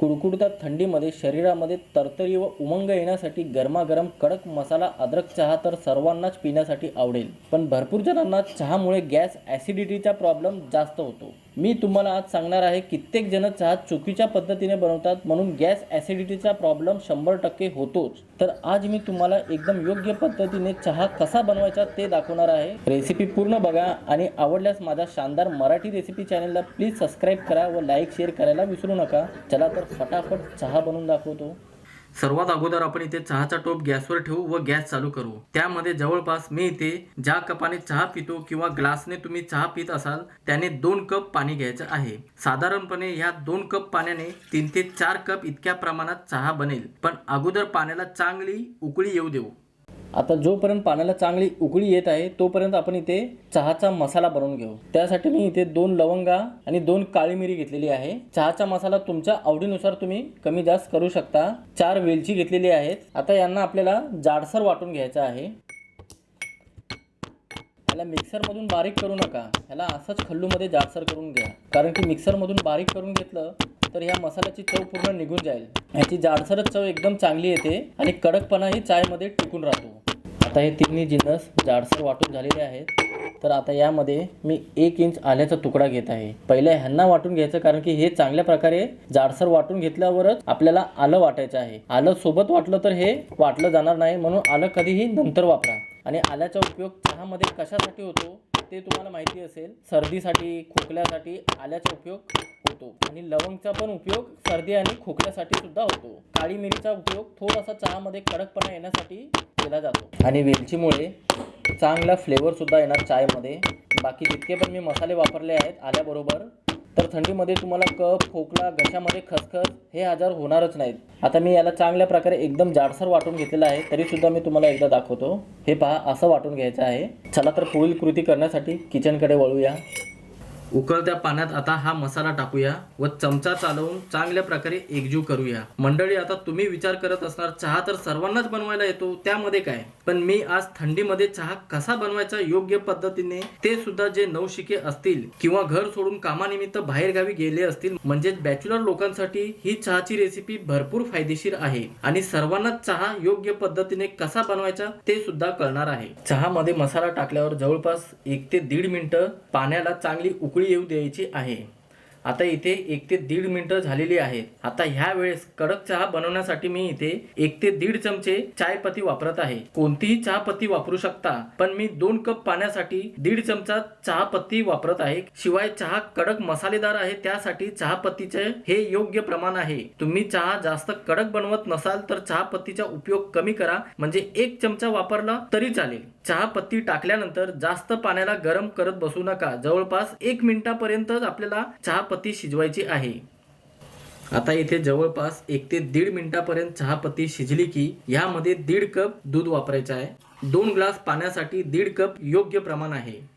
कुडकुडत्या थंडीमध्ये शरीरामध्ये तरतरी व उमंग येण्यासाठी गरमागरम कडक मसाला अद्रक चहा तर सर्वांनाच पिण्यासाठी आवडेल. पण भरपूर जणांना चहामुळे गॅस ॲसिडिटीचा प्रॉब्लेम जास्त होतो. मी तुम्हाला आज सांगणार आहे कित्येक जण चहा चुकीच्या पद्धतीने बनवतात म्हणून गॅस ॲसिडिटीचा प्रॉब्लेम शंभर टक्के होतोच. तर आज मी तुम्हाला एकदम योग्य पद्धतीने चहा कसा बनवायचा ते दाखवणार आहे. रेसिपी पूर्ण बघा आणि आवडल्यास माझ्या शानदार मराठी रेसिपी चॅनलला प्लीज सबस्क्राईब करा व लाईक शेअर करायला विसरू नका. चला तर फटाफट चहा बनवून दाखवतो. सर्वात अगोदर आपण इथे चहाचा टोप गॅसवर ठेवू व गॅस चालू करू. त्यामध्ये जवळपास मी इथे ज्या कपाने चहा पितो किंवा ग्लासने तुम्ही चहा पित असाल त्याने दोन कप पाणी घ्यायचं आहे. साधारणपणे ह्या दोन कप पाण्याने तीन ते चार कप इतक्या प्रमाणात चहा बनेल. पण अगोदर पाण्याला चांगली उकळी येऊ देऊ. आता जोपर्यंत पाण्याला चांगली उकळी येत आहे तोपर्यंत आपण इथे चहाचा मसाला बनवून घेऊ. त्यासाठी मी इथे दोन लवंगा आणि दोन काळी मिरी घेतलेली आहे. चहाचा मसाला तुमच्या आवडीनुसार तुम्ही कमी जास्त करू शकता. चार वेलची घेतलेली आहेत. आता यांना आपल्याला जाडसर वाटून घ्यायचं आहे. याला मिक्सरमधून बारीक करू नका. ह्याला असंच खल्लूमध्ये जाडसर करून घ्या. कारण की मिक्सरमधून बारीक करून घेतलं तर ह्या मसाल्याची चव पूर्ण निघून जाईल. ह्याची जाडसरच चव एकदम चांगली येते आणि कडकपणाही चायमध्ये टिकून राहतो. आता हे तिन्ही जिन्नस जाडसर वाटून झालेले आहेत. तर आता यामध्ये मी एक इंच आल्याचा तुकडा घेत आहे. पहिले ह्यांना वाटून घ्यायचं कारण की हे चांगल्या प्रकारे जाडसर वाटून घेतल्यावरच आपल्याला आलं वाटायचं आहे. आलं सोबत वाटलं तर हे वाटलं जाणार नाही म्हणून आलं कधीही नंतर वापरा. आणि आल्याचा उपयोग चहामध्ये कशासाठी होतो? ते तुम्हाला माहिती असेल सर्दीसाठी खोकल्यासाठी आल्याचा उपयोग होतो. आणि लवंगचा पण उपयोग सर्दी आणि खोकल्यासाठी सुद्धा होतो. काळी मिरीचा उपयोग थोडासा चहामध्ये कडकपणा येण्यासाठी केला जातो. आणि वेलचीमुळे चांगला फ्लेवरसुद्धा येणार चायमध्ये. बाकी जितके पण मी मसाले वापरले आहेत आल्याबरोबर तर थंडीमध्ये तुम्हाला कफ खोकला घशामध्ये खसखस हे आजार होणारच नाहीत. आता मी याला चांगल्या प्रकारे एकदम जाडसर वाटून घेतलेला आहे तरी सुद्धा मी तुम्हाला एकदा दाखवतो. हे पहा असं वाटून घ्यायचं आहे. चला तर पुढील कृती करण्यासाठी किचनकडे वळूया. उकळत्या पाण्यात आता हा मसाला टाकूया व चमचा चालवून चांगल्या प्रकारे एकजीव करूया. मंडळी आता तुम्ही विचार करत असणार चहा तर सर्वांनाच बनवायला येतो त्यामध्ये काय? पण मी आज थंडीमध्ये चहा कसा बनवायचा योग्य पद्धतीने ते सुद्धा जे नवशिके असतील किंवा घर सोडून कामानिमित्त बाहेर गावी गेले असतील म्हणजेच बॅचलर लोकांसाठी ही चहाची रेसिपी भरपूर फायदेशीर आहे आणि सर्वांनाच चहा योग्य पद्धतीने कसा बनवायचा ते सुद्धा कळणार आहे. चहामध्ये मसाला टाकल्यावर जवळपास एक ते दीड मिनिटं पाण्याला चांगली उकळी येऊ द्यायची आहे. आता इथे एक ते दीड मिनिटं झालेली आहेत. आता ह्या वेळेस कडक चहा बनवण्यासाठी मी इथे एक ते दीड चमचे चायपत्ती वापरत आहे. कोणतीही चहापत्ती वापरू शकता पण मी दोन कप पाण्यासाठी दीड चमचा चहापत्ती वापरत आहे. शिवाय चहा कडक मसालेदार आहे त्यासाठी चहापत्तीचे हे योग्य प्रमाण आहे. तुम्ही चहा जास्त कडक बनवत नसाल तर चहापत्तीचा उपयोग कमी करा. म्हणजे एक चमचा वापरला तरी चालेल. चहापत्ती टाकल्यानंतर जास्त पाण्याला गरम करत बसू नका. जवळपास एक मिनिटापर्यंतच आपल्याला चहापत्ती शिजवायची आहे. आता इथे जवळपास एक ते दीड मिनिटापर्यंत चहापत्ती शिजली की ह्यामध्ये दीड कप दूध वापरायचं आहे. दोन ग्लास पाण्यासाठी दीड कप योग्य प्रमाण आहे.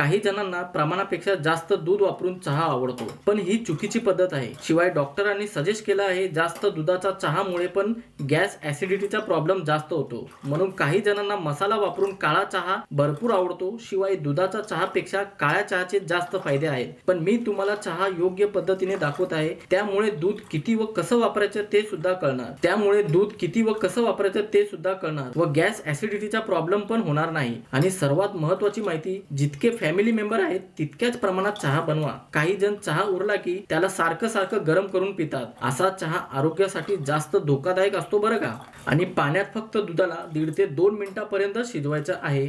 काही जणांना प्रमाणापेक्षा जास्त दूध वापरून चहा आवडतो. पण ही चुकीची पद्धत आहे. शिवाय डॉक्टरांनी सजेस्ट केलं आहे जास्त दुधाचा चहामुळे पण गॅस ऍसिडिटीचा प्रॉब्लेम जास्त होतो. म्हणून काही जणांना मसाला वापरून काळा चहा भरपूर आवडतो. शिवाय दुधाचा चहापेक्षा काळ्या चहाचे जास्त फायदे आहेत. पण मी तुम्हाला चहा योग्य पद्धतीने दाखवत आहे. त्यामुळे दूध किती व कसं वापरायचं ते सुद्धा कळणार. त्यामुळे दूध किती व कसं वापरायचं ते सुद्धा कळणार. व गॅस ऍसिडिटीचा प्रॉब्लेम पण होणार नाही. आणि सर्वात महत्वाची माहिती जितके फॅमिली मेंबर आहेत तितक्याच प्रमाणात चहा बनवा. काही जण चहा उरला की त्याला सारखं सारखं गरम करून पितात. असा चहा आरोग्यासाठी जास्त धोकादायक असतो बरं का? आणि पाण्यात फक्त दुधाला दीड ते दोन मिनिटापर्यंत शिजवायचं आहे.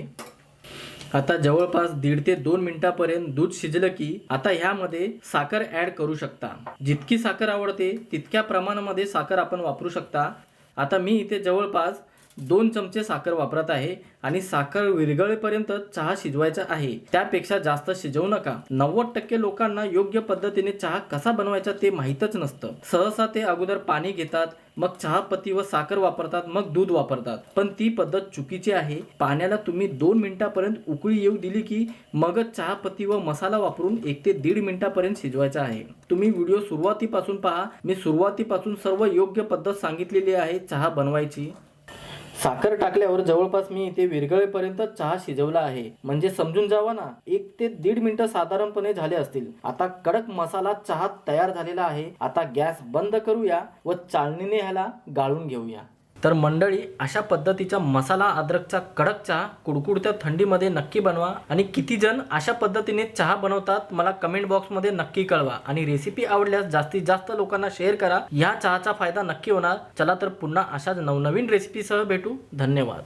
आता जवळपास दीड ते दोन मिनिटापर्यंत दूध शिजलं की आता ह्यामध्ये साखर ऍड करू शकता. जितकी साखर आवडते तितक्या प्रमाणामध्ये साखर आपण वापरू शकता. आता मी इथे जवळपास दोन चमचे साखर वापरत आहे आणि साखर विरघळेपर्यंत चहा शिजवायचा आहे. त्यापेक्षा जास्त शिजवू नका. नव्वद टक्के लोकांना योग्य पद्धतीने चहा कसा बनवायचा ते माहीतच नसतं. सहसा ते अगोदर पाणी घेतात मग चहापत्ती व साखर वापरतात मग दूध वापरतात. पण ती पद्धत चुकीची आहे. पाण्याला तुम्ही दोन मिनिटापर्यंत उकळी येऊ दिली की मगच चहापत्ती व मसाला वापरून एक ते दीड मिनिटापर्यंत शिजवायचा आहे. तुम्ही व्हिडिओ सुरुवातीपासून पहा. मी सुरुवातीपासून सर्व योग्य पद्धत सांगितलेली आहे चहा बनवायची. साखर टाकल्यावर जवळपास मी इथे विरगळेपर्यंत चहा शिजवला आहे. म्हणजे समजून जावा ना एक ते दीड मिनिटं साधारणपणे झाले असतील. आता कडक मसाला चहा तयार झालेला आहे. आता गॅस बंद करूया व चाळणीने ह्याला गाळून घेऊया. तर मंडळी अशा पद्धतीचा मसाला अद्रकचा कडक चहा कुडकुडत्या थंडीमध्ये नक्की बनवा आणि किती जण अशा पद्धतीने चहा बनवतात मला कमेंट बॉक्समध्ये नक्की कळवा. आणि रेसिपी आवडल्यास जास्तीत जास्त लोकांना शेअर करा. या चहाचा फायदा नक्की होणार. चला तर पुन्हा अशाच नवनवीन रेसिपीसह भेटू. धन्यवाद.